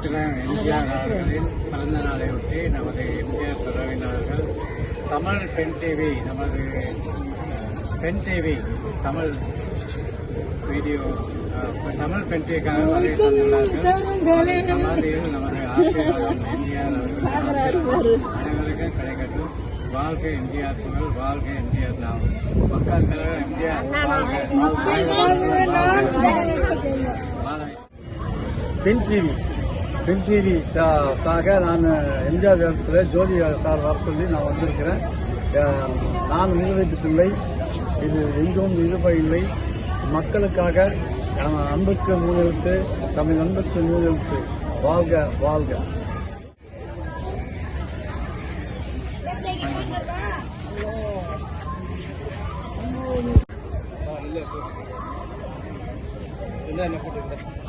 சரித்திரம் எம்ஜிஆர் அவர்களின் பிறந்த நாளையொட்டி நமது எம்ஜிஆர் துறவினர்கள் தமிழ் பெண் டிவி நமது பெண் டிவி தமிழ் வீடியோ தமிழ் பெண் டிவிக்காக வருகை தந்துள்ளார்கள் சமாதியில் நமது ஆசீர்வாதம் எம்ஜிஆர் அவர்கள் அனைவருக்கும் கிடைக்கட்டும் வாழ்க எம்ஜிஆர் புகழ் வாழ்க எம்ஜிஆர் நாம் மக்கள் தலைவர் MGR pen TV pen TV காக நான் எம்ஜிஆர் இடத்துல ஜோதி சார் வர சொல்லி நான் வந்திருக்கிறேன். நான் முதலீட்டு பிள்ளை இது எங்கும் இருபை இல்லை. மக்களுக்காக அன்புக்கு மூணு எழுத்து தமிழ் அன்புக்கு மூணு எழுத்து வாழ்க. வாழ்க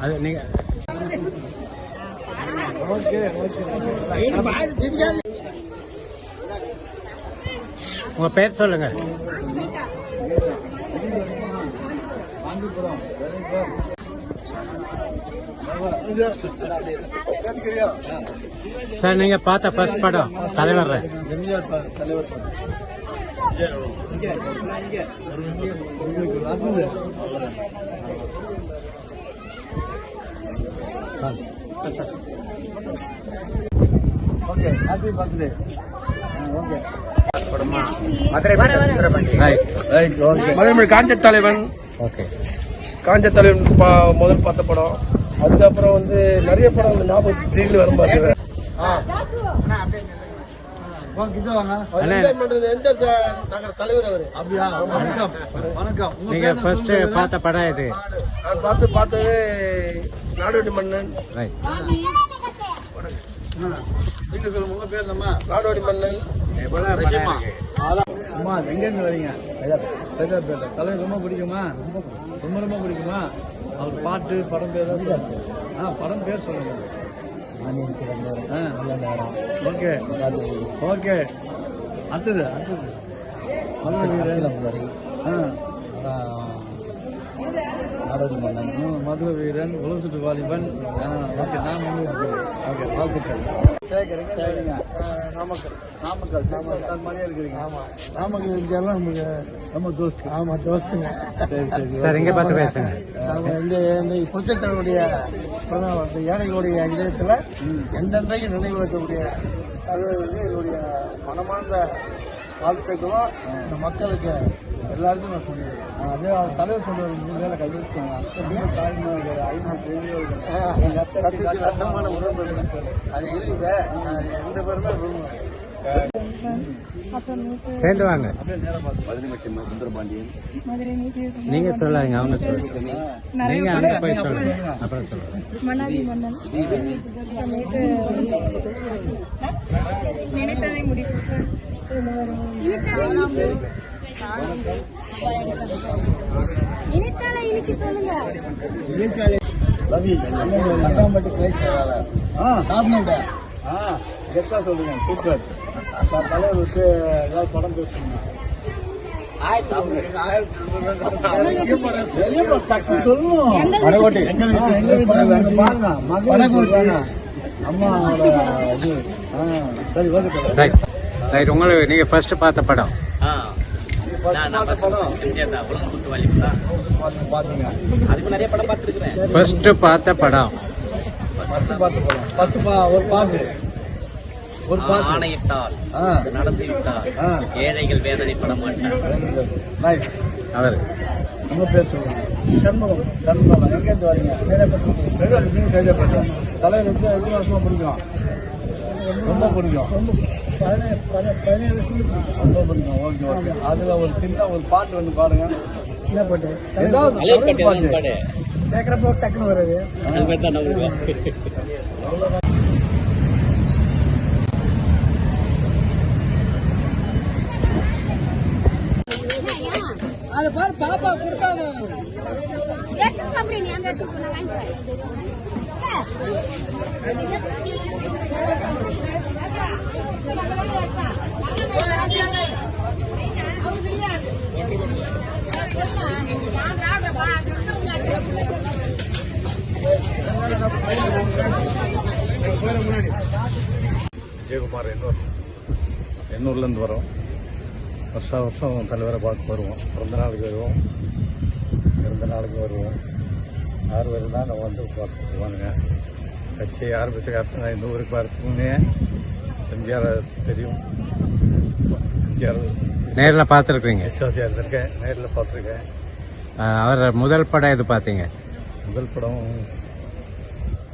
அது நீங்க ஓகே ஓகே உங்க பேர் சொல்லுங்க சார் நீங்க பார்த்த ஃபர்ஸ்ட் படம் தலைவர் எம்ஜிஆர் பா- தலைவர் பா. Okay happy birthday okay right right okay Madurai காஞ்ச தலைவன். ஓகே காஞ்ச தலைவன் பா- முதல் பார்த்த படம். அதுக்கப்புறம் வந்து நிறைய படம் வந்து ஞாபகம் திடீர்னு வரும் பாருங்க நீங்க? பார்த்த படம் இது நான் பார்த்து பார்த்தது நாடோடி மன்னன் நீங்க சொல்லுங்க உங்க பேர் நம்ம நாடோடி மன்னன் அம்மா எங்க இருந்து வரீங்க? சைதாப்பேட்டை தலைவர் ரொம்ப பிடிக்குமா? ரொம்ப ரொம்ப பிடிக்குமா? அவர் பாட்டு படம் பேர் தான். ஆ படம் பேர் சொல்லுங்க. ஆ. ஓகே. ஓகே. அடுத்தது அடுத்தது. ஆ. ம், மதுரை வீரன் உலசுட்டு வாலிபன். ஆ, ஓகே நான் ஓகே வாழ்த்துக்கள். சேகரிங்க சேகரிங்க நாமக்கல். நாமக்கல் நாமக்கல். சார் மாதிரியே இருக்கிறீங்க ஆமா. நாமக்கல் இந்தியாலாம் நமக்கு நம்ம தோஸ்து. ஆமா தோஸ்துங்க. சரி சரி. சார் இங்க பார்த்து பேசுங்க. இந்த இந்த ஏழைகளுடைய இதயத்தில் எந்தெந்தைக்கு நினைவு வைக்கக்கூடிய அது வந்து என்னுடைய மனமார்ந்த வாழ்த்துக்களும் இந்த மக்களுக்கு எல்லாருக்கும் நான் சொல்லிடுறேன். அதே அவர் தலைவர் சொல்றது மேலே கையெழுத்தாங்க ஐநூறு ரத்தமான உடம்பு அது இருக்குது எந்த பேருமே சேர்ந்து வாங்க. நீங்க சொல்லாதீங்க அவங்க சொல்லுங்க நீங்க அங்க போய் சொல்லுங்க. அப்புறம் சொல்லுங்க. பட்டாம்பட்டி கிளை செயலாளர் ஆ கெத்தா சொல்லுங்க. சூப்பர் சார் தலைவர் ஏதாவது படம் பேசுங்க அம்மா இது ஆ சரி ஓகே தலைவர் ரைட் ரைட் உங்களுக்கு நீங்க ஃபர்ஸ்ட் பார்த்த படம். ஃபர்ஸ்ட் பார்த்த படம் ஒரு பாட்டு. ஒரு ஆணையிட்டால் ஆ. நடந்து விட்டால் ஆ. ஏழைகள் வேதனைப்பட மாட்டார். நைஸ் அவர். உங்க பேர் சொல்லுங்க. சண்முகம் சண்முகம் எங்க இருந்து வரீங்க சேதப்பட்டு தலைவர் வந்து எத்தனை வருஷமா பிடிக்கும் ரொம்ப பிடிக்கும் ரொம்ப பிடிக்கும் ஓகே ஓகே அதுல ஒரு சின்ன ஒரு பாட்டு ஒன்று பாடுங்க என்ன பாட்டு ஏதாவது பாட்டு பாட்டு பாடு கேட்குறப்போ டக்குன்னு வருது அது பாரு பாப்பா கொடுத்தாங்க சாப்பிடு ஜெயகுமார் எண்ணூர். எண்ணூர்லேருந்து வரோம். வருஷா வருஷம் தலைவரை பார்க்க வருவோம். பிறந்த நாளுக்கு வருவோம். பிறந்த நாளுக்கு வருவோம். யார் வருதா நம்ம வந்து பார்த்து வருவானுங்க கட்சியை ஆரம்பித்த காரணம் இந்த ஊருக்கு வரதுக்கு முன்னே எம்ஜிஆர் தெரியும். எம்ஜிஆர் நேரில் பார்த்துருக்கீங்க விசுவாசியாக இருந்திருக்கேன். நேரில் பார்த்துருக்கேன். அவர் முதல் படம் எது பார்த்தீங்க? முதல் படம்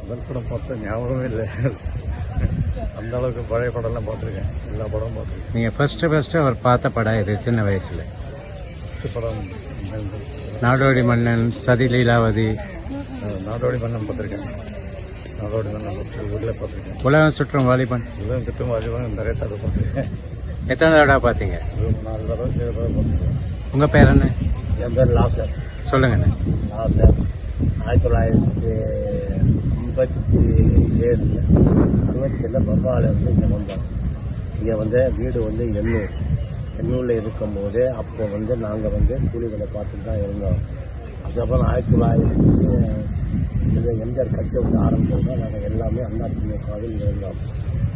முதல் படம் பார்த்த ஞாபகமே இல்லை. அந்த அளவுக்கு பழைய படம்லாம் பார்த்துருக்கேன். எல்லா படமும் பார்த்துருக்கேன். நீங்கள் ஃபர்ஸ்ட் ஃபர்ஸ்ட் அவர் பார்த்த படம் இது சின்ன வயசில்? ஃபஸ்ட்டு படம் நாடோடி மன்னன் சதி லீலாவதி நாடோடி மன்னன் பார்த்துருக்கேன். நாடோடி மன்னன் ஊரில் பார்த்துருக்கேன் உலகம் சுற்றும் வாலிபன் உலகம் சுற்றும் வாலிபன் நிறைய தடவை பார்த்துருக்கேன் எத்தனை தடவை பார்த்தீங்க நாலு தடவை ஏழு தடவை பார்த்துருக்கேன் உங்கள் பேர் என்ன என் பேர் லாசர் சொல்லுங்கண்ணே லாசர் ஆயிரத்தி தொள்ளாயிரத்தி ஐம்பத்தி ஏழில் அறுபத்தேழில் பம்பாவில் வந்து இங்கே வந்தோம் இங்கே வந்து வீடு வந்து எண்ணூர் எண்ணூரில் இருக்கும்போது அப்போ வந்து நாங்கள் வந்து கூலிகளை பார்த்துட்டு தான் இருந்தோம் அதுக்கப்புறம் ஆயிரத்தி தொள்ளாயிரத்தி இதை எம்ஜிஆர் கட்சி வந்து ஆரம்பிச்சோம்னா நாங்கள் எல்லாமே அண்ணா இருந்தோம்.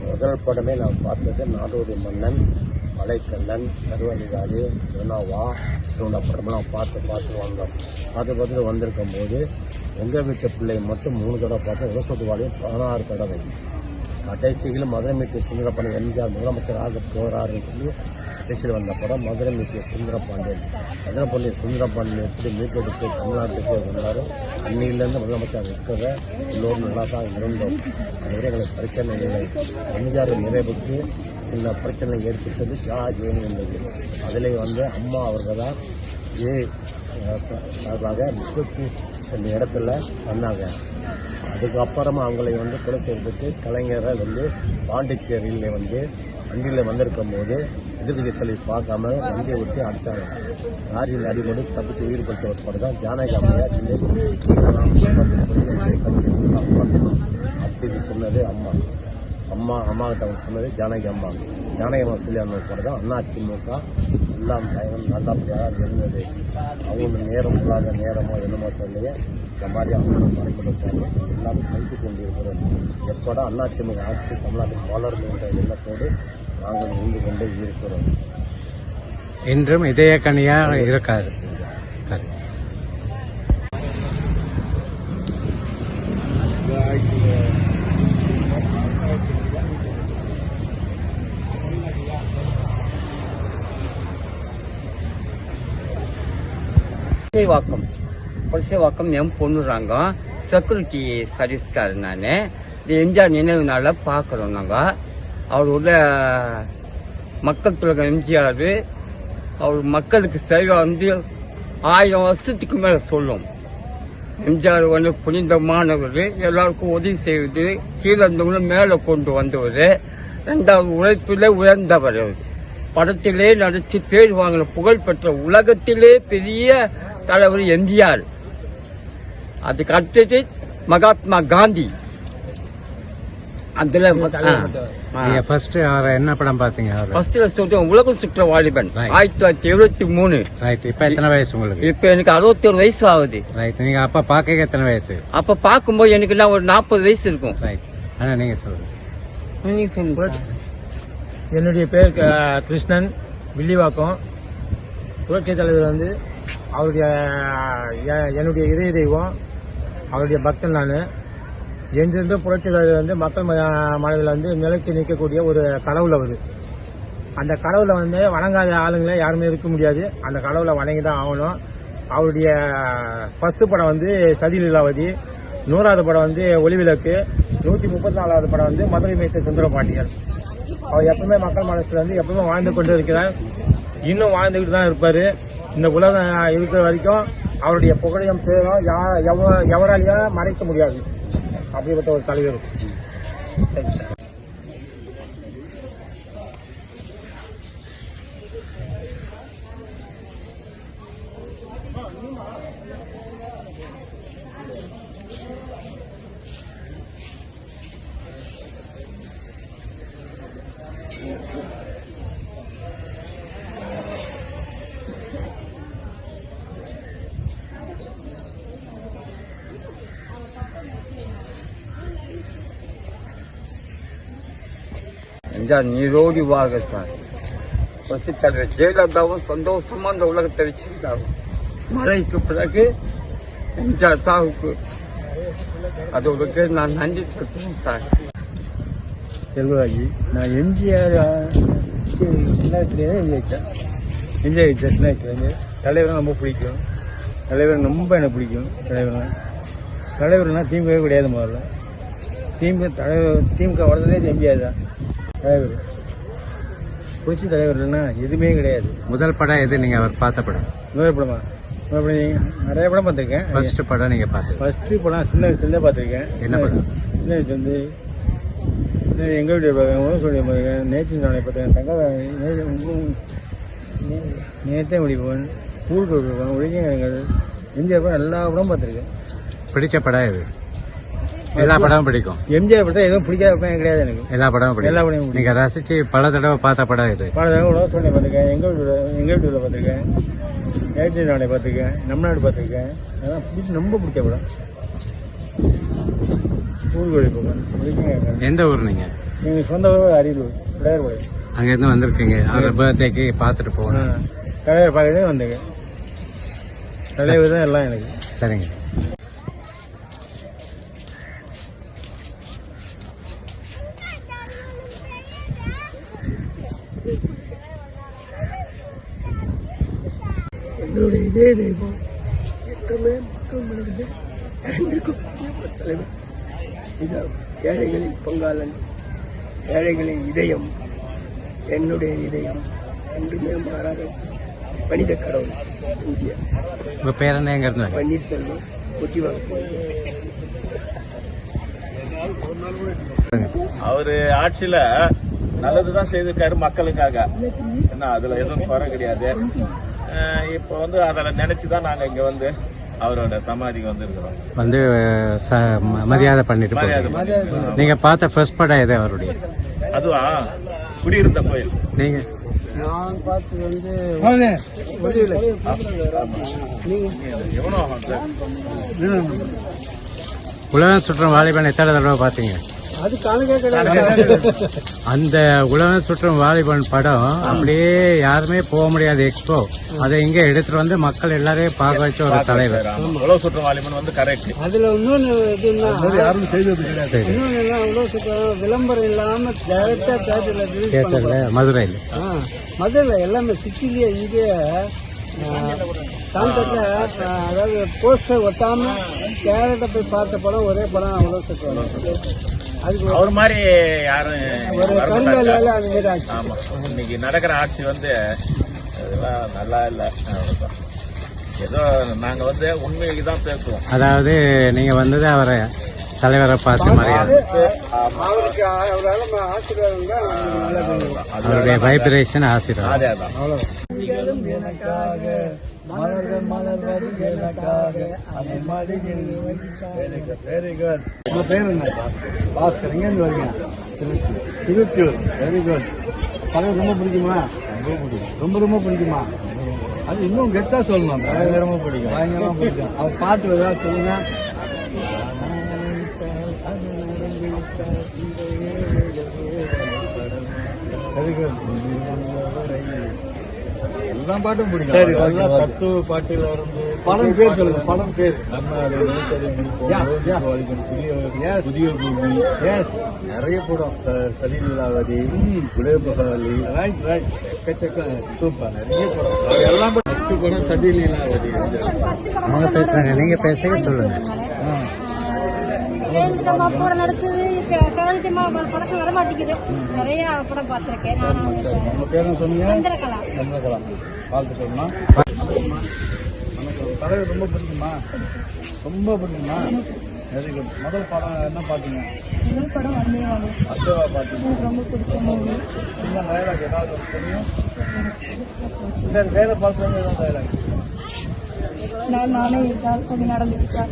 முதல் படமே நான் பார்த்தது நாடோடி மன்னன் மலைக்கண்ணன் சர்வதிகாரி ருணாவா இவங்க படமெல்லாம் பார்த்து பார்த்து வந்தோம். பார்த்து பார்த்துட்டு வந்திருக்கும் போது எங்கள் வீட்டு பிள்ளை மட்டும் மூணு தடவை பார்த்தோம் விவசாயவாளையும் பதினாறு தடவை. கடைசியில் மதுரை மீட்டு சுந்தரபாண்டியன் எம்ஜிஆர் முதலமைச்சர் ஆக போகிறாருன்னு சொல்லி பேசிட்டு வந்த படம் மதுரை மீட்டு சுந்தரப்பாண்டியன் மதுரை பாண்டியன் சுந்தரபாண்டியன் எப்படி மீட்டெடுத்து தமிழ்நாட்டுக்கு வந்தாரோ அன்னையிலேருந்து முதலமைச்சர் இருக்கிறத எல்லோரும் நல்லா தான் இருந்தோம். அதுவரை எங்களுக்கு பிரச்சனை இல்லை எம்ஜிஆர் நிறைவுக்கு இந்த பிரச்சனை ஏற்பட்டது ஜா ஜெயின் என்பது. அதில் வந்து அம்மா அவர்கள் தான் ஏ சார்பாக முப்பத்தி அந்த இடத்துல பண்ணாங்க அதுக்கப்புறமா அவங்களை வந்து கொலை செய்வதற்கு கலைஞரை வந்து பாண்டிச்சேரியில் வந்து வண்டியில் வந்திருக்கும் போது எதிர்கட்சி பார்க்காம வண்டியை விட்டு அடித்தாங்க லாரியில் அடிபடி தப்பித்து உயிர் படுத்த ஒரு படம் தான் ஜானகி அம்மையார் அப்படின்னு சொன்னது அம்மா. அம்மா அம்மா கிட்ட அவங்க சொன்னது ஜானகி அம்மா. ஜானகி அம்மா சொல்லி அந்த படம் தான் அண்ணா திமுக எல்லாம் பயணம் நல்லபடியாக இருந்தது அவங்க நேரம் இல்லாத நேரமோ என்னமோ சொல்லியே இந்த மாதிரி அவங்க மறைக்கப்பட்டாங்க எல்லாமே கழித்து கொண்டிருக்கிறோம். எப்படா அண்ணா திமுக ஆட்சி தமிழ்நாட்டில் வளரும் என்ற எண்ணத்தோடு நாங்கள் இருந்து கொண்டே இருக்கிறோம். இன்றும் இதய கனியாக இருக்காது. சரி. புரசைவாக்கம் புரசைவாக்கம் எம் பொண்ணுறாங்க செக்யூரிட்டி சர்வீஸ்கார் நான். இந்த எம்ஜிஆர் நினைவு நாளில் பார்க்குறோம் நாங்கள் அவரோட மக்கள் துலகம் எம்ஜிஆர் அவர் மக்களுக்கு சேவை வந்து ஆயிரம் வருஷத்துக்கு மேலே சொல்லும். எம்ஜிஆர் வந்து புனிதமானவர் எல்லாருக்கும் உதவி செய்வது கீழே இருந்தவங்களும் மேலே கொண்டு வந்தவர். ரெண்டாவது உழைப்பிலே உயர்ந்தவர் அவர். படத்திலே நடித்து பேர் வாங்கின புகழ்பெற்ற உலகத்திலே பெரிய தலைவர் எம்ஜிஆர். அதுக்கு அடுத்தது மகாத்மா காந்தி. அதுல ஃபர்ஸ்ட் அவரை என்ன படம் ஃபர்ஸ்ட்ல சொல்லிட்டு உலகம் சுற்ற வாலிபன். ஆயிரத்தி தொள்ளாயிரத்தி எழுபத்தி மூணு. ரைட் இப்போ எத்தனை வயசு உங்களுக்கு? இப்ப எனக்கு அறுபத்தொரு வயசு ஆகுது. ரைட் நீங்க அப்பா பார்க்க எத்தனை வயசு? அப்ப பார்க்கும்போது எனக்கு எல்லாம் ஒரு நாற்பது வயசு இருக்கும். ரைட் ஆனா நீங்க சொல்லுங்க. நீங்க சொல்லுங்க என்னுடைய பேர் கிருஷ்ணன் வில்லிவாக்கம். புரட்சி தலைவர் வந்து அவருடைய எ- என்னுடைய இதய தெய்வம் அவருடைய பக்தன் நான். என்றிருந்து புரட்சி வந்து மக்கள் ம- மனதில் வந்து நிலைச்சி நிற்கக்கூடிய ஒரு கடவுள் அவர். அந்த கடவுளை வந்து வணங்காத ஆளுங்களே யாருமே இருக்க முடியாது. அந்த கடவுளை வணங்கி தான் ஆகணும். அவருடைய ஃபஸ்ட்டு படம் வந்து சதி லீலாவதி. நூறாவது படம் வந்து ஒளிவிளக்கு நூற்றி முப்பத்தி நாலாவது படம் வந்து மதுரை மேய்த்த சுந்தரபாண்டியர் அவர் எப்பவுமே மக்கள் மனசில் வந்து எப்பவுமே வாழ்ந்து கொண்டு இருக்கிறார். இன்னும் வாழ்ந்துக்கிட்டு தான் இருப்பார். இந்த உலகம் இருக்கிற வரைக்கும் அவருடைய புகழையும் பேரும் எவராலையும் மறைக்க முடியாது. அப்படிப்பட்ட ஒரு தலைவர். எம்ஜிஆர் நீரோடி வாக சார். புரட்சி தலைவர் ஜெயலலிதாவும் சந்தோஷமா இந்த உலகத்தை வச்சிருந்தாங்க மறைக்கு பிறகு எம்ஜிஆர் தாவுக்கு அதோட நான் நன்றி செலுத்துறேன் சார். செல்வராஜி நான் எம்ஜிஆர் சின்ன எம்ஜிஆர் எம்ஜிஆர் சின்ன வயசுலேருந்து ரொம்ப பிடிக்கும். தலைவர் ரொம்ப எனக்கு பிடிக்கும் தலைவர்னா. தலைவர்னா திமுகவே கிடையாது முதல்ல. திமுக தலைவர் திமுக வளர்ந்ததே எம்ஜிஆர் தான். தலைவர். புரட்சி தலைவர் இல்லைன்னா எதுவுமே கிடையாது. முதல் படம் எது நீங்க அவர் பார்த்த படம்? முதல் படமா? முதல் படம் நிறைய படம் பார்த்துருக்கேன். ஃபர்ஸ்ட் படம் நீங்க பார்த்தது. ஃபஸ்ட்டு படம் சின்ன வயசுலேருந்தே பார்த்துருக்கேன். என்ன படம்? சின்ன வயசுலேருந்து எங்கள் வீட்டு பார்க்கேன் சொல்லி பார்த்துருக்கேன் நேற்று நாளை பார்த்துருக்கேன். தங்க நேற்றே முடிப்பவன் ஊருக்கு எம்ஜிஆர் படம் எல்லா படமும் பார்த்துருக்கேன். பிடிச்ச படம் எது? எல்லா படமும் பிடிக்கும். எம்ஜிஆர் படம் எதுவும் பிடிக்காத படம் கிடையாது எனக்கு. எல்லா படமும் எல்லா பிடிக்கும் படமும் நீங்க ரசிச்சு பல தடவை பார்த்த படம் இது. பல தடவை உலக சோழனை பார்த்துருக்கேன். எங்கள் வீட்டில் எங்கள் வீட்டில் பார்த்துருக்கேன். நேற்று நாளை பார்த்துருக்கேன். நம்ம நாடு பார்த்துருக்கேன். அதான் பிடிச்சி ரொம்ப பிடிச்ச படம். போவேன் ஒழுங்கிங்க எந்த ஊர் நீங்க? எங்கள் சொந்த ஊர் அரியலூர் விளையாடுபாடு அங்க இருந்து வந்திருக்கீங்க. அவர் பர்த்டேக்கு பார்த்துட்டு போகணும். தலைவர் பார்க்கவே வந்தேங்க தலைவர் தான் எல்லாம் எனக்கு. சரிங்க. இதே தெய்வம். என்றுமே மக்கள் மனதிலே நிறைந்திருக்கும் தலைவர் இது ஏழைகளின் பங்காளன் ஏழைகளின் இதயம் என்னுடைய இதயம் என்றுமே மாறாத மனித கடவுள் இந்திய உங்க பேர் என்ன எங்க இருந்து வரீங்க? பன்னீர்செல்வம் ஒட்டி வாங்க அவரு ஆட்சியில நல்லதுதான் செய்திருக்காரு மக்களுக்காக. என்ன அதுல எதுவும் குறை கிடையாது. இப்ப வந்து அதில் நினைச்சுதான் நாங்க இங்க வந்து அவரோட சமாதிக்கு வந்திருக்கிறோம். வந்து ச- ம- மரியாதை பண்ணிட்டு மரியாதை போறீங்க. நீங்க பார்த்த ஃபர்ஸ்ட் படம் எது அவருடைய? அதுவா? குடியிருந்த கோயில். நீங்க? நான் பார்த்து வந்து உலகம் சுற்றும் வாலிபன் எத்தனை தடவை பார்த்தீங்க? அந்த உலகம் சுற்றும் வாலிபன் படம் அப்படியே யாருமே போக முடியாது எக்ஸ்போ அதை இங்க எடுத்துட்டு வந்து மக்கள் எல்லாரையும் பார்க்க வச்ச ஒரு தலைவர். உழவு சுற்றம் வாலிபன் வந்து கரெக்ட் அதுல இன்னொன்னு யாரும் செய்தது கிடையாது. இவ்வளவு சுத்தம் விளம்பரம் இல்லாம டைரக்டா தேட்டர்ல மதுரையில். மதுரையில் எல்லாமே சிட்டிலேயே இங்கே சாந்தத்தில் அதாவது போஸ்டர் ஒட்டாம கேரட்டை போய் பார்த்த படம் ஒரே படம் அவ்வளோ ஒரு- அவர் மாதிரி யாரும் ஆமா. இன்னைக்கு நடக்கிற ஆட்சி வந்து அதெல்லாம் நல்லா இல்ல. ஏதோ நாங்க வந்து உண்மைக்கு தான் பேசுவோம். அதாவது நீங்க வந்தது அவரை தலைவரை பார்த்து மரியாதை அவருடைய வைப்ரேஷன் ஆசீர்வாதம். அதே மலர்கள் மலர்வது எனக்காக அந்த மடியில் வெரி குட் வெரி குட் உங்க பேர் என்ன? பாஸ்கர். எங்கேருந்து வரீங்க திருச்சியூர் வெரி குட் தலைவர் ரொம்ப பிடிக்குமா? ரொம்ப பிடிக்கும். ரொம்ப ரொம்ப பிடிக்குமா? அது இன்னும் கெத்தா சொல்லணும். பயங்கரமா பிடிக்கும். பயங்கரமா பிடிக்கும். அவர் பாட்டு ஏதாவது சொல்லுங்க. வெரி குட் எல்லா பாட்டும் பிடிக்கும் சரி தத்துவ பாட்டுல இருந்து படம் பேர் சொல்லுங்க படம் பேர். புதிய பூமி எஸ் நிறைய படம். சதி லீலாவதி குலேபகாலி. ரைட் ரைட் எக்கச்சக்க சூப்பர். நிறைய படம். எல்லாம் ஃபர்ஸ்ட் படம் சதி லீலாவதி அவங்க பேசுறாங்க. நீங்க பேசுங்க சொல்லுங்க. ஜெயலலிதா கூட நடிச்சது? கவிதமா படக்கம் வர மாட்டேங்குது நிறைய படம் பார்த்திருக்கேன். நான் சந்திரகலா. வாழ்த்து சொல்லணும் தலைவர் ரொம்ப பிடிக்குமா? ரொம்ப பிடிக்குமா? வெரி குட் முதல் படம் என்ன பார்த்தீங்க? முதல் படம் அத்தவா பார்த்தீங்க. ரொம்ப பிடிச்ச மூவி என்ன டயலாக் ஏதாவது தெரியும்? சரி வேற பார்த்து ஏதாவது டயலாக் நான் கொஞ்சம் இது தான்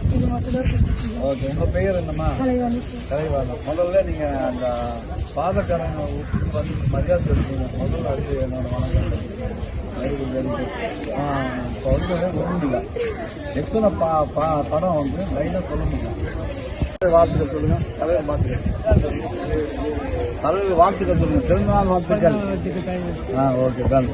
ஓகே உங்கள் பெயர் என்னம்மா? கலைவாணம் முதல்ல நீங்கள் அந்த பாதக்காரங்க வந்து மரியாதை முதல்ல அடுத்து என்னோட வணக்கம். இப்போ வந்து ஒன்றும் இல்லை எத்தனை பா பா படம் வந்து லைனாக சொல்ல முடியும்? வாழ்த்துக்கள் சொல்லுங்கள் தலைவர் பார்த்துக்க தலைவர் வாழ்த்துக்கள் சொல்லுங்க. பிறந்தநாள் வாழ்த்துக்கள். ஆ ஓகே டன்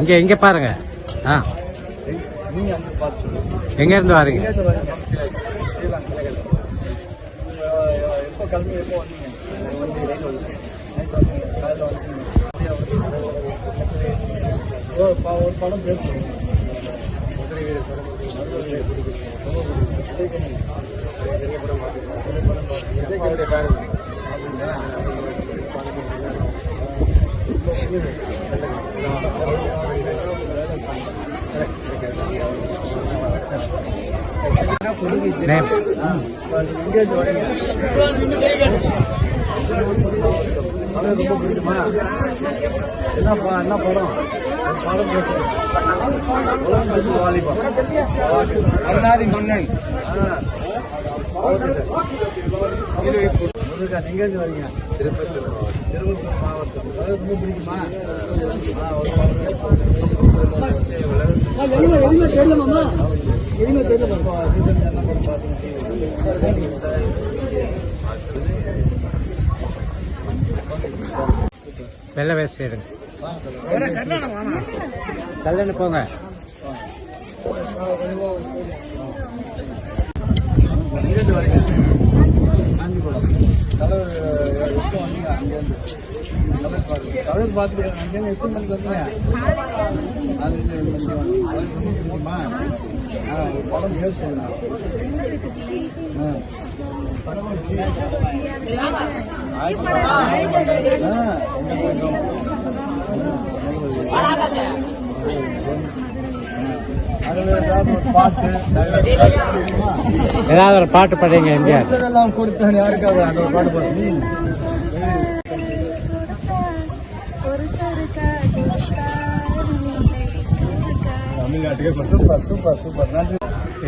இங்க இங்க பாருங்க. ஆ. நீங்க அங்க பார்த்து சொல்லுங்க. எங்க இருந்து வரீங்க? எங்கேருந்து வரீங்க? எப்போ கிளம்பி எப்போ வந்தீங்க? வந்தீங்க நைட் வந்தீங்க காலையில் ஒரு படம் பேர் மதுரை வீர சரபதி, மதுரை வீர குடிகுடி. ரொம்ப பிடிக்கும். விஜய் கண்ணி. பெரிய படம் பார்த்துருக்கேன். பெரிய படம் பார்த்துருக்கேன். விஜய் கண்ணியோட பேரன். அப்படிங்களா? ரொம்ப பிடிக்கும். நேம் ரொம்ப பிடிக்குமா என்ன என்ன படம் படம் வாலிபம் அருணாதி மன்னன் ஓகே சார் நீங்க இருந்து வரீங்க திருப்பத்தூர் திருப்பத்தூர் மாவட்டம் ரொம்ப பிடிக்குமா எதுவுமே தெரியல இப்போ வேஸ்ட் எடுங்க. கல்யாணம் போங்க. கலர் வரீங்க காஞ்சிபுரம் தலைவர் பார்த்து எத்தனை மணிக்கு வந்தீங்க படம் ஏதாவது ஒரு பாட்டு ஏதாவது ஒரு பாட்டு பாடுங்க எம்ஜிஆர். இதெல்லாம் கொடுத்தேன் யாருக்காக அந்த பாட்டு பாடு தமிழ்நாட்டுக்கு சூப்பர் சூப்பர் சூப்பர் நன்றி.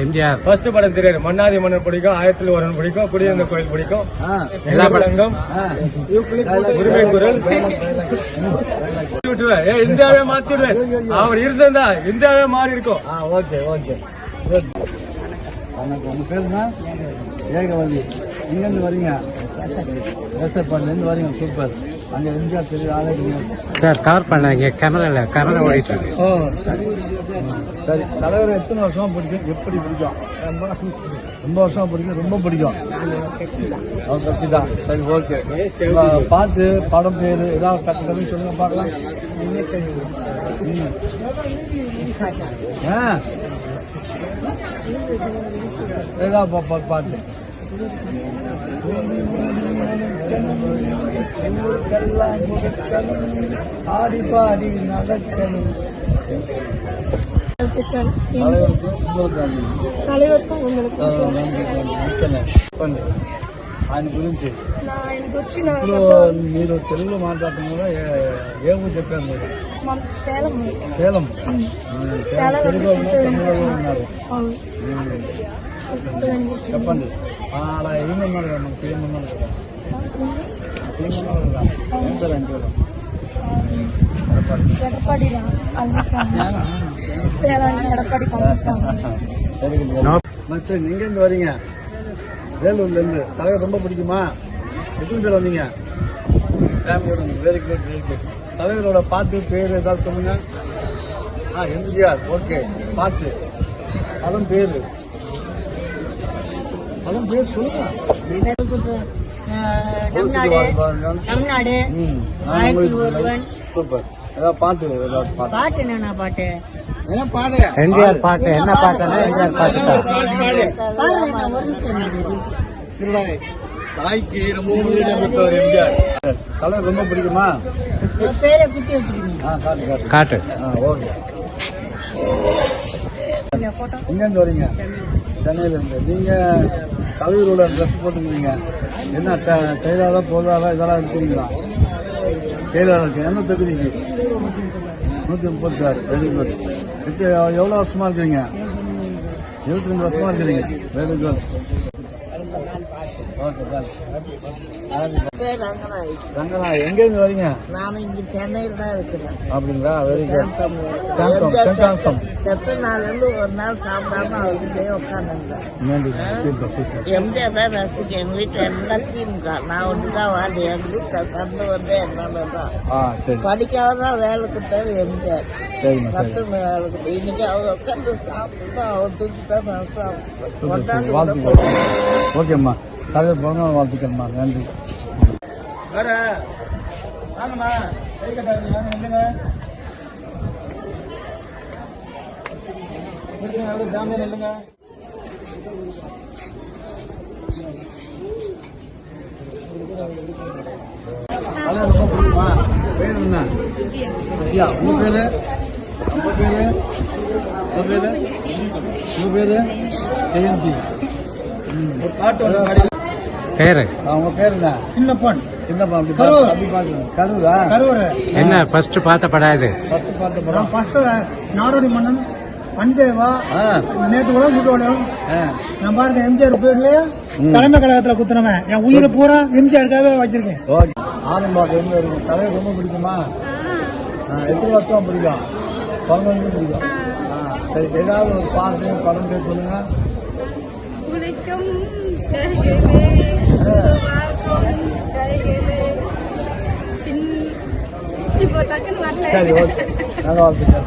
எம்ஜிஆர். ஃபர்ஸ்ட் படம் தெரியாது. மன்னாதி மன்னர் பிடிக்கும் ஆயிரத்தில் ஒருவன் பிடிக்கும் குடியிருந்த கோயில் பிடிக்கும். எல்லா ஆ. உரிமை குரல் விட்டுருவேன் ஏ இந்தியாவே மாத்திடுவேன் அவர் இருந்தா இந்தியாவே மாறி இருக்கும் ஆ ஓகே ஓகே. உங்கள் பேருனா ஏகவதி எங்கேருந்து வரீங்க? வரீங்க. சூப்பர். சார் கவர் பண்ணாங்க கேமரால கேமரா இருக்கு. ஓ சரி. சரி. தலைவர் எத்தனை வருஷமா பிடிக்கும்? எப்படி பிடிக்கும்? ரொம்ப வருஷமா பிடிக்கும்? ரொம்ப பிடிக்கும். அவர் கட்சி தான். சரி ஓகே. பாட்டு படம் பேரு ஏதாவது கத்து கதை சொல்லுங்க பார்க்கலாம். ஏதாவது பாட்டு. ఆయన గురించి ఇప్పుడు మీరు తెలుగులో మాట్లాడటం కూడా చెప్పారు మీరు సేలం తెలుగులో చెప్పండి. ఆ, అలా ఏమన్నారు కదా మనకి ఏమన్నారు కదా ఏమన్నారు కదా ఏం పేరు అంటే எடப்பாடி சேலம் எடப்பாடி பழனிசாமி No. மஸ்டர் நீங்க இருந்து வரீங்க வேலூர்ல இருந்து தலைவர் ரொம்ப பிடிக்குமா எத்தனை பேர் வந்தீங்க ஃபேமிலியோட வெரி குட் வெரி குட் தலைவரோட பாட்டு பேர் ஏதாவது சொல்லுங்க ஆ எம்ஜிஆர் ஓகே பாட்டு படம் பேரு படம் பேர் சொல்லுங்க தமிழ்நாடு. சூப்பர். பாட்டு பாட்டு? பாட்டு என்னண்ணா பாட்டு? எம்ஜிஆர் பாட்டு என்ன பாட்டு தாய்க்கு ரொம்ப எம்ஜிஆர். தலைவர் ரொம்ப பிடிக்குமா? காட்டு காட்டு. காட்டு. ஆ ஓகே. எங்கேருந்து வரீங்க? சென்னையிலேருந்து. இருந்து கல்லூரியோட ட்ரெஸ் போட்டுருந்தீங்க. என்ன செயலாளர் பொருளாளர் இதெல்லாம் இருக்கீங்களா செயலாளர் இருக்கு என்ன தகுதிக்கு? நூற்றி முப்பத்தி ஆறு வெரி குட் இப்போ எவ்வளோ வருஷமாக இருக்கிறீங்க? இருபத்தி ரெண்டு வருஷமாக இருக்கிறீங்க. வெரி குட் ஓகே பாய் பேர் ரங்கநாயகி ரங்கனா எங்க இருந்து வரீங்க? நான் இங்க சென்னையில் தான் இருக்கிறேன் அப்படிங்களா? வெரி குட் சாந்தம் செத்த நாள்லேருந்து ஒரு நாள் சாப்பிடாம அவருக்கே உட்காந்துருந்தேன் எம்ஜிஆர் தான் ரசிக்க எங்கள் வீட்டில் எல்லாம் திமுக நான் ஒன்று தான் வாடி எங்கள் வீட்டில் சண்டை வந்து என்னால தான் ஆ சரி. படிக்காத தான் வேலை கொடுத்தாரு எம்ஜிஆர் சரிம்மா சரி. கத்து வேலை கொடுத்து இன்னைக்கு அவர் உட்காந்து சாப்பிட்டு அவர் தூக்கி தான் நான் சூப்பர் சூப்பர் சாப்பிட்டேன் வாழ்த்துக்கள் ஓகேம்மா தலைவர் பிறந்த வாழ்த்துக்கள்மா. நன்றி. வேற வாங்கம்மா. கை கட்டாதீங்க அப்படியே ஜாமியா நில்லுங்க. ரொம்ப பிடிக்குமா? பேர் என்ன? ஐயா உங்க பேரு? உங்க பேரு? உங்க பேரு? உங்க பேரு? ஜெயந்தி. ஒரு பாட்டு பேரு? அவங்க பேர் என்ன சின்னப்பன் சின்னப்பா அப்படி கரூர். கரூரா? கரூர். என்ன ஃபர்ஸ்ட் பார்த்த படம் இது? பத்து பார்த்த படம்? ஃபர்ஸ்ட் நாடோடி மன்னன் அன்பேவா ஆ. நேற்று கூட சுட்டோம் ஆ. நான் பாருங்க எம்ஜிஆர் பேர்லயே தலைமை கழகத்துல குத்துனவன். என் உயிரை பூரா எம்ஜிஆருக்காகவே வச்சிருக்கேன். எங்க இருக்கும் தலைவர் ரொம்ப பிடிக்குமா? ஆ, எத்தனை வருஷம் பிடிக்கும்? பதினஞ்சு பிடிக்கும். ஆ, சரி ஏதாவது ஒரு பாட்டு படம் பேர் சொல்லுங்க. உழைக்கும் சரி ஓகே நல்ல வாழ்த்துக்கள்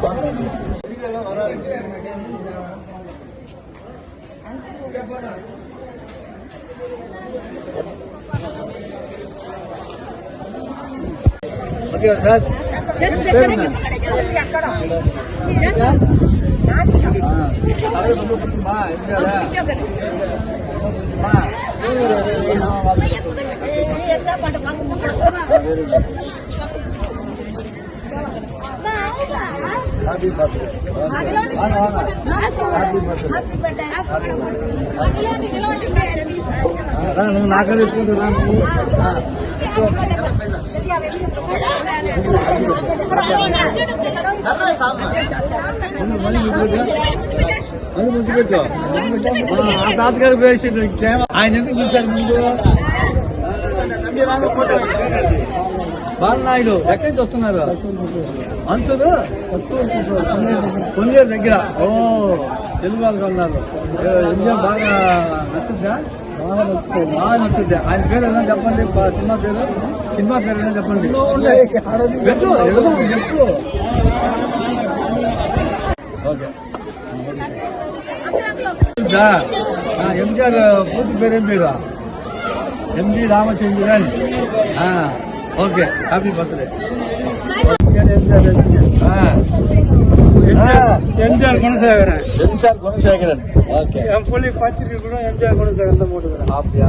ஓகே சார் என்ன? హ్యాపీ బర్త్డే నువ్వు నాకే తీసుకుంటున్నా మళ్ళీ ముసి పెట్టు ఆ తాతగారు వేసి ఆయన ఎందుకు పిలిచారు ముందు బాలనాయుడు ఎక్కడి నుంచి వస్తున్నారు ఆన్సర్ కొన్నేరు దగ్గర. ఓ తెలుగు వాళ్ళు ఉన్నారు. ఎంజిఎం బాగా నచ్చుద్దా? బాగా నచ్చుతుంది. బాగా నచ్చుద్ది? ఆయన పేరు ఏదైనా చెప్పండి. సినిమా పేరు? సినిమా పేరు ఏదైనా చెప్పండి. పెట్టు చెప్పు ఓకే. ఎంజిఆర్ పూర్తి పేరు ఏం పేరు? MG Ramachandran. Okay happy birthday MGR Gunasekaran. MGR Gunasekaran. Okay என் புள்ளி பத்திரிக்கை கூட எம்ஜிஆர் குணசேகரன் போட்டுக்கிறேன். அப்படியா?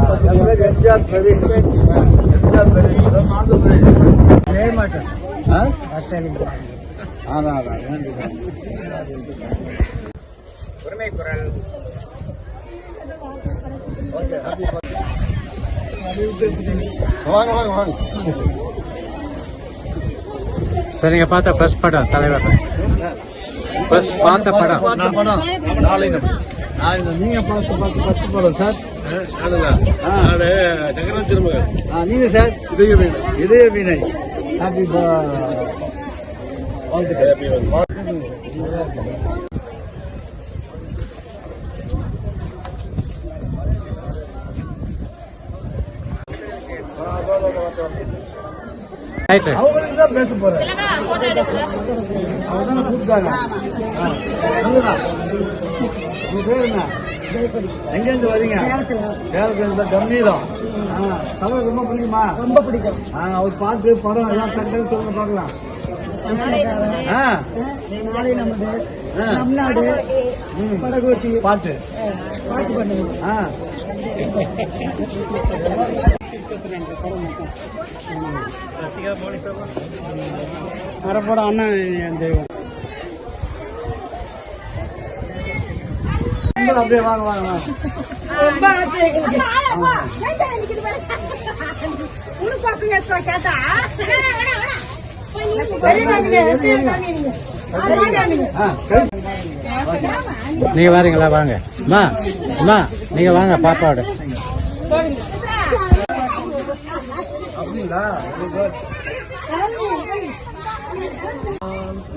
எம்ஜிஆர் பிரவீன் எம்ஜிஆர் பிரவீன் ஆந்திர பிரதேஷ் ஜெய மாட்டேன் அதான் அதான் நன்றி உரிமை குரல் ஓகே வாங்க வாங்க வாங்க. சரி நீங்க பார்த்த ஃபர்ஸ்ட் படம் தலைவர். ஃபர்ஸ்ட் பார்த்த படம். படம். நாளைக்கு நாளைக்கு நீங்க பார்த்து பார்த்து படம் சார் சக்கரவர்த்தி திருமகன் ஆ, நீங்க சார் இதய வீணை இதய வீணை ஹாப்பி அவங்களுக்கு தான் பேச போறேன். அவங்க கூப்பிட்டாங்க. உங்க பேர் என்ன? எங்க இருந்து வரீங்க? சேலத்துல. இருந்து கம்பீரம். ஆ, தலைவர் ரொம்ப பிடிக்குமா? ரொம்ப பிடிக்கும். அவர் பாட்டு படம் எல்லாம் தக்கன்னு சொல்லுங்க பார்க்கலாம். ஆ. ம். பாட்டு. பாட்டு பண்ணுங்க ஆ அரைப்படம் அண்ணன் நீங்களும் அப்படியே வாங்க வாங்க ரொம்ப ஆசை. உனக்கு பசங்க கேட்டா. நீங்க வாரீங்களா? வாங்க. அம்மா அம்மா நீங்க வாங்க பாப்பாவோட.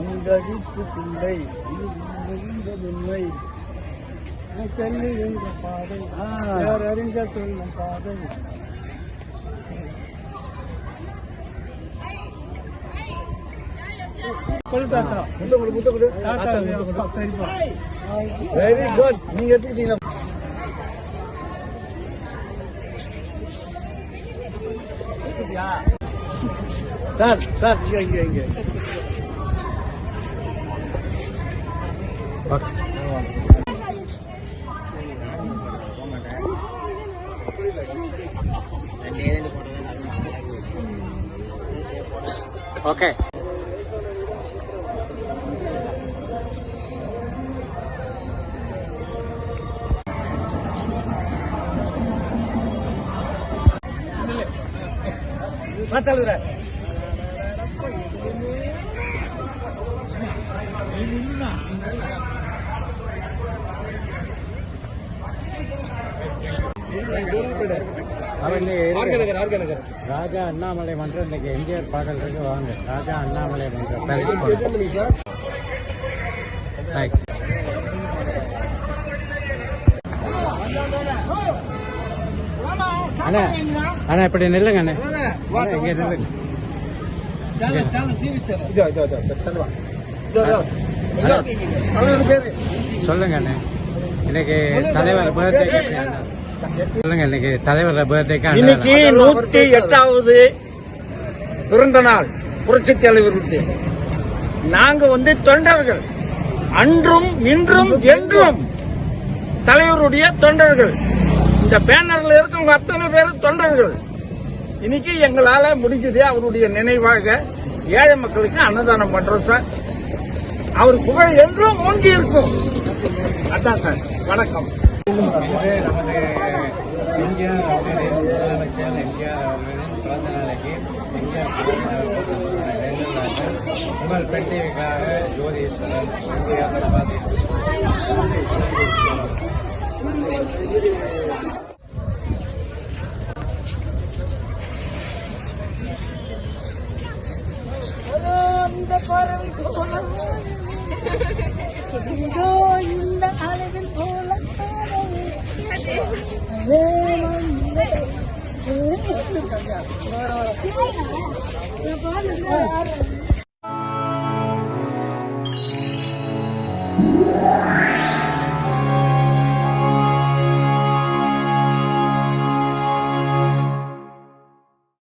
உங்களிப்பு பிள்ளை உண்மை செல்லுகின்ற பாதை. யார் அறிஞ்ச சொல்லும் பாதை? வெரி குட் நீங்க எடுத்துக்கிட்டீங்களா? சார் சார் இங்க இங்க இங்க ஓகே அண்ணாமலை மன்றம் இன்னைக்கு எம்ஜிஆர் பாடல் இருக்கு வாங்க. ராஜா அண்ணாமலை மன்றம் அண்ணா அண்ணா இப்படி நில்லுங்க அண்ணா. இங்க நில்லுங்க. சொல்லுங்க அண்ணா. இன்னைக்கு தலைவர் பர்த்டே இன்னைக்கு தலைவர் பர்த்டேக்கு இன்னைக்கு நூத்தி எட்டாவது பிறந்த நாள் புரட்சி தலைவருடைய நாங்க வந்து தொண்டர்கள். அன்றும் இன்றும் என்றும் தலைவருடைய தொண்டர்கள். இந்த பேனர்ல இருக்கவங்க அத்தனை பேரும் தொண்டர்கள். இன்னைக்கு எங்களால முடிஞ்சது அவருடைய நினைவாக ஏழை மக்களுக்கு அன்னதானம் பண்றோம் சார். அவர் புகழ் என்றும் ஓங்கி இருக்கும். அதான் சார் வணக்கம். நமது எம்ஜிஆர் அவர்களின் முதலமைச்சர் எம்ஜிஆர் அவர்களின் பிறந்த நாளைக்கு எம்ஜிஆர் உங்கள் பெண் டிவிக்காக ஜோதீஸ்வரன் எம்ஜிஆர் சபாதி இந்த பறவை போல இதோ இந்த அழகின் போல Yeah.